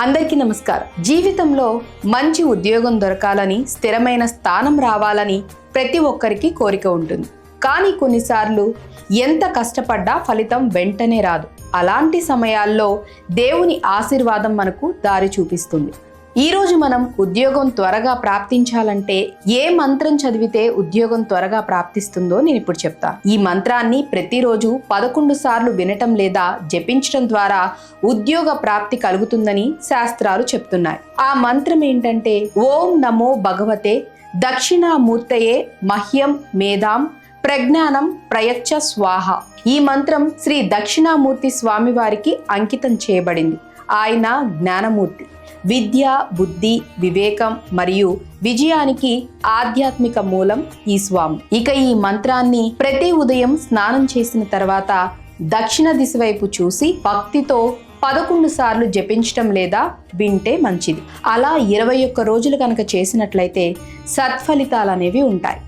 అందరికీ నమస్కారం. జీవితంలో మంచి ఉద్యోగం దొరకాలని స్థిరమైన స్థానం రావాలని ప్రతి ఒక్కరికి కోరిక ఉంటుంది. కానీ కొన్నిసార్లు ఎంత కష్టపడ్డా ఫలితం వెంటనే రాదు. అలాంటి సమయాల్లో దేవుని ఆశీర్వాదం మనకు దారి చూపిస్తుంది. ఈరోజు మనం ఉద్యోగం త్వరగా ప్రాప్తించాలంటే ఏ మంత్రం చదివితే ఉద్యోగం త్వరగా ప్రాప్తిస్తుందో నేను ఇప్పుడు చెప్తాను ఈ మంత్రాన్ని ప్రతిరోజు పదకొండు సార్లు వినటం లేదా జపించడం ద్వారా ఉద్యోగ ప్రాప్తి కలుగుతుందని శాస్త్రాలు చెప్తున్నాయి. ఆ మంత్రం ఏంటంటే ఓం నమో భగవతే దక్షిణామూర్తయే మహ్యం మేధాం ప్రజ్ఞానం ప్రయచ్చ స్వాహ. ఈ మంత్రం శ్రీ దక్షిణామూర్తి స్వామి వారికి అంకితం చేయబడింది. ఆయన జ్ఞానమూర్తి. విద్య బుద్ధి వివేకం మరియు విజయానికి ఆధ్యాత్మిక మూలం ఈ స్వామి. ఇక ఈ మంత్రాన్ని ప్రతి ఉదయం స్నానం చేసిన తర్వాత దక్షిణ దిశ వైపు చూసి భక్తితో పదకొండు సార్లు జపించటం లేదా వింటే మంచిది. అలా ఇరవై ఒక్క రోజులు కనుక చేసినట్లయితే సత్ఫలితాలు అనేవి ఉంటాయి.